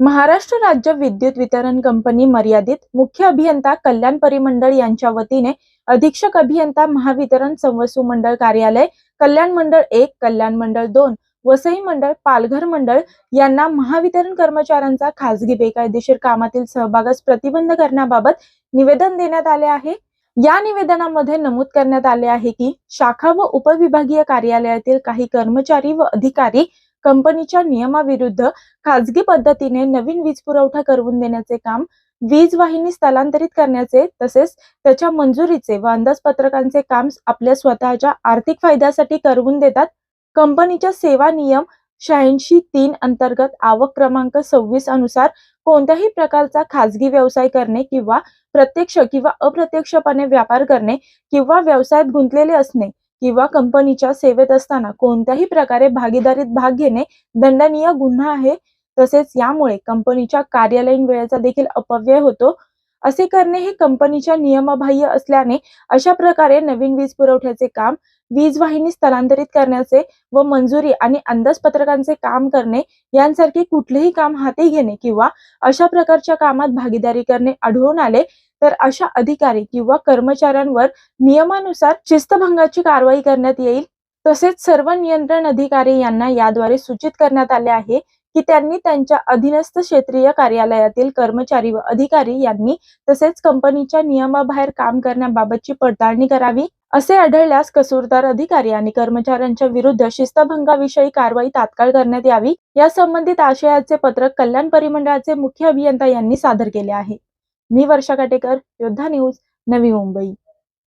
महाराष्ट्र राज्य विद्युत वितरण कंपनी मर्यादित मुख्य अभियंता कल्याण परिमंडळ यांच्या वतीने अधीक्षक अभियंता महावितरण संवसू मंडळ कार्यालय कल्याण मंडळ एक कल्याण मंडळ दोन वसई मंडळ पालघर मंडळ यांना महावितरण कर्मचाऱ्यांचा खासगी बेकायदेशीर कामातील सहभागास प्रतिबंध करण्याबाबत निवेदन देण्यात आले आहे. या निवेदनामध्ये नमूद करण्यात आले आहे की शाखा व उपविभागीय कार्यालयातील काही कर्मचारी व अधिकारी कंपनीच्या नियमाविरुद्ध खाजगी पद्धतीने नवीन वीज पुरवठा करून देण्याचे काम वीज वाहिनी स्थलांतरित करण्याचे तसेच त्याच्या मंजुरीचे व अंदाजपत्रकांचे काम आपल्या स्वतःच्या आर्थिक फायद्यासाठी करवून देतात. कंपनीच्या सेवा नियम शहाऐंशी तीन अंतर्गत आवक क्रमांक सव्वीस अनुसार कोणत्याही प्रकारचा खाजगी व्यवसाय करणे किंवा प्रत्यक्ष किंवा अप्रत्यक्षपणे व्यापार करणे किंवा व्यवसायात गुंतलेले असणे किंवा कंपनीच्या सेवेत असताना कोणत्याही प्रकारे भागीदारीत भाग घेणे दंडनीय गुन्हा आहे. तसेच यामुळे कंपनीच्या कार्यालयीन वेळेचा देखील अपव्यय होतो. असे करणे हे कंपनीच्या नियमबाह्य असल्याने अशा प्रकारे नवीन वीज पुरवठ्याचे काम वीज वाहिनी स्थलांतरित करण्याचे व मंजुरी आणि अंदाजपत्रकांचे काम करणे यांसारखे कुठलेही काम हाती घेणे किंवा अशा प्रकारच्या कामात भागीदारी करणे आढळून आले तर अशा अधिकारी किंवा कर्मचाऱ्यांवर नियमानुसार शिस्तभंगाची कारवाई करण्यात येईल. तसेच सर्व नियंत्रण अधिकारी यांना याद्वारे सूचित करण्यात आले आहे की त्यांनी त्यांच्या अधीनस्थ क्षेत्रीय कार्यालयातील कर्मचारी व अधिकारी यांनी तसेच कंपनीच्या नियमाबाहेर काम करण्याबाबतची पडताळणी करावी असे आढळल्यास कसूरदार अधिकारी आणि कर्मचाऱ्यांच्या विरुद्ध शिस्तभंगाविषयी कारवाई तात्काळ करण्यात यावी या संबंधित आशयाचे पत्रक कल्याण परिमंडळाचे मुख्य अभियंता यांनी सादर केले आहे. मी वर्षा काटेकर योद्धा न्यूज नवी मुंबई.